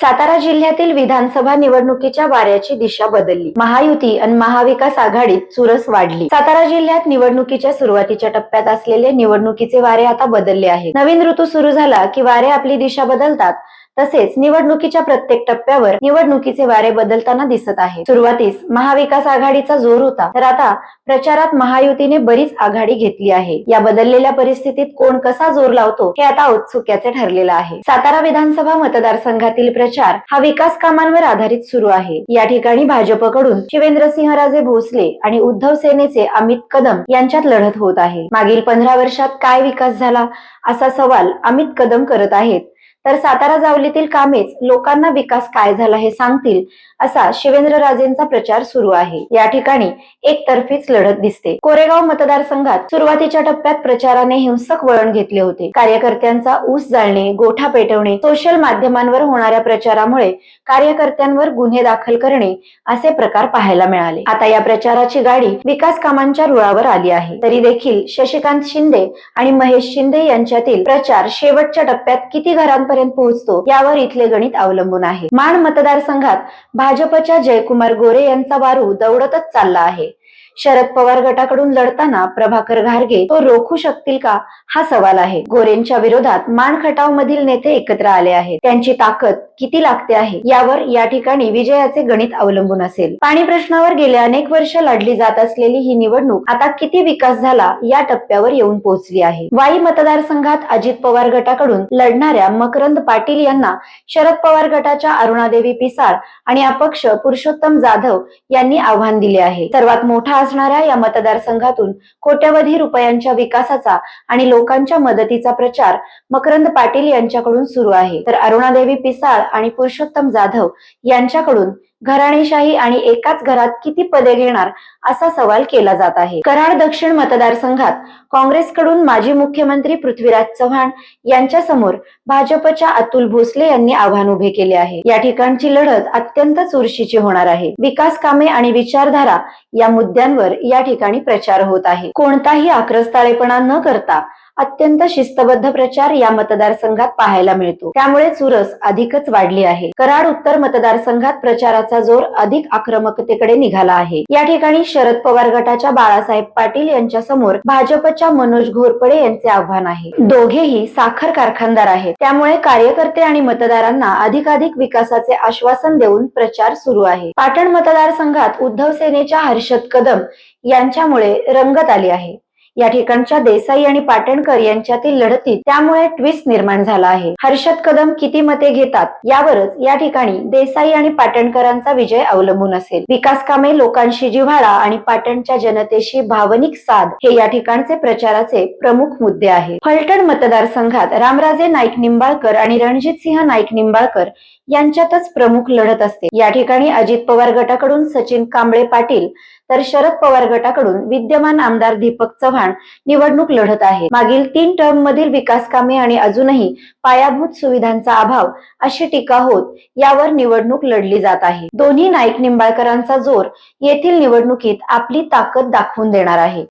सातारा जिल्ह्यातील विधानसभा निवडणुकीच्या वाऱ्याची दिशा बदलली. महायुती आणि महाविकास आघाडीत चुरस वाढली. सातारा जिल्ह्यात निवडणुकीच्या सुरुवातीच्या टप्प्यात असलेले निवडणुकीचे वारे आता बदलले आहेत. नवीन ऋतू सुरू झाला की वारे आपली दिशा बदलतात तसेच निवडणुकीच्या प्रत्येक टप्प्यावर निवडणुकीचे वारे बदलताना दिसत आहे सुरुवातीस महाविकास आघाडीचा जोर होता तर आता प्रचारात महायुतीने बरीच आघाडी घेतली आहे. या बदललेल्या परिस्थितीत कोण कसा जोर लावतो हे आता औत्सुक्याचे ठरलेलं आहे. सातारा विधानसभा मतदारसंघातील प्रचार हा विकास कामांवर आधारित सुरू आहे. या ठिकाणी भाजपकडून शिवेंद्रसिंहराजे भोसले आणि उद्धव सेनेचे अमित कदम यांच्यात लढत होत आहे. मागील पंधरा वर्षात काय विकास झाला असा सवाल अमित कदम करत आहेत. तर सातारा जावलीतील कामेच लोकांना विकास काय झाला हे सांगतील असा शिवेंद्र राजेंचा प्रचार सुरू आहे. या ठिकाणी एकतर्फीच लढत दिसते. कोरेगाव मतदारसंघात सुरुवातीच्या टप्प्यात प्रचाराने हिंसक वळण घेतले होते. कार्यकर्त्यांचा ऊस जाळणे गोठा पेटवणे सोशल माध्यमांवर होणाऱ्या प्रचारामुळे कार्यकर्त्यांवर गुन्हे दाखल करणे असे प्रकार पाहायला मिळाले. आता या प्रचाराची गाडी विकास कामांच्या रुळावर आली आहे. तरी देखील शशिकांत शिंदे आणि महेश शिंदे यांच्यातील प्रचार शेवटच्या टप्प्यात किती घरांपर्यंत पोहोचतो यावर इथले गणित अवलंबून आहे. माण मतदारसंघात भाजपच्या जयकुमार गोरे यांचा वारू दौडतच चालला आहे. शरद पवार गटाकडून लढताना प्रभाकर घारगे तो रोखू शकतील का? हा सवाल आहे. गोरेंच्या विरोधात मान खटाव मधील नेते एकत्र आले आहेत. त्यांची ताकद किती लागते आहे? यावर या ठिकाणी विजयाचे गणित अवलंबून असेल. पाणी प्रश्नावर गेल्या अनेक वर्ष लढली जात असलेली ही निवडणूक आता किती विकास झाला या टप्प्यावर येऊन पोहोचली आहे. वाई मतदारसंघात अजित पवार गटाकडून लढणाऱ्या मकरंद पाटील यांना शरद पवार गटाच्या अरुणादेवी पिसाळ आणि अपक्ष पुरुषोत्तम जाधव यांनी आव्हान दिले आहे. सर्वात मोठा असणाऱ्या या मतदारसंघातून कोट्यवधी रुपयांच्या विकासाचा आणि लोकांच्या मदतीचा प्रचार मकरंद पाटील यांच्याकडून सुरू आहे. तर अरुणादेवी पिसाळ आणि पुरुषोत्तम जाधव यांच्याकडून घराणेशाही आणि एकाच घरात किती पदे घेणार असा सवाल केला जात आहे. कराड दक्षिण मतदारसंघात काँग्रेसकडून माजी मुख्यमंत्री पृथ्वीराज चव्हाण यांच्या समोर भाजपच्या अतुल भोसले यांनी आव्हान उभे केले आहे. या ठिकाणची लढत अत्यंत चुरशीची होणार आहे. विकास कामे आणि विचारधारा या मुद्द्यांवर या ठिकाणी प्रचार होत आहे. कोणताही आक्रस्ताळेपणा न करता अत्यंत शिस्तबद्ध प्रचार या मतदारसंघात पाहायला मिळतो. त्यामुळे चुरस अधिकच वाढली आहे. कराड उत्तर मतदारसंघात प्रचाराचा जोर अधिक आक्रमकतेकडे निघाला आहे. या ठिकाणी शरद पवार गटाच्या बाळासाहेब पाटील यांच्या समोर भाजपच्या मनोज घोरपडे यांचे आव्हान आहे. दोघेही साखर कारखानदार आहेत. त्यामुळे कार्यकर्ते आणि मतदारांना अधिकाधिक विकासाचे आश्वासन देऊन प्रचार सुरू आहे. पाटण मतदारसंघात उद्धव सेनेच्या हर्षद कदम यांच्यामुळे रंगत आली आहे. या ठिकाणच्या देसाई आणि पाटणकर यांच्यातील लढतीत त्यामुळे ट्विस्ट निर्माण झाला आहे. हर्षद कदम किती मते घेतात? यावरच या ठिकाणी देसाई आणि पाटणकरांचा विजय अवलंबून असेल. विकास कामे लोकांशी जिव्हाळा आणि पाटणच्या जनतेशी भावनिक साध हे या ठिकाणचे प्रचाराचे प्रमुख मुद्दे आहेत फलटण मतदारसंघात रामराजे नाईक निंबाळकर आणि रणजित सिंह नाईक निंबाळकर यांच्यातच प्रमुख लढत असते. या ठिकाणी अजित पवार गटाकडून सचिन कांबळे पाटील तर शरद पवार गटाकडून विद्यमान आमदार दीपक चव्हाण निवडणूक लढत आहेत मागील तीन टर्म मधील विकास कामे आणि अजूनही पायाभूत सुविधांचा अभाव अशी टीका होत यावर निवडणूक लढली जात आहे. दोन्ही नाईक निंबाळकरांचा जोर येथील निवडणुकीत आपली ताकद दाखवून देणार आहे.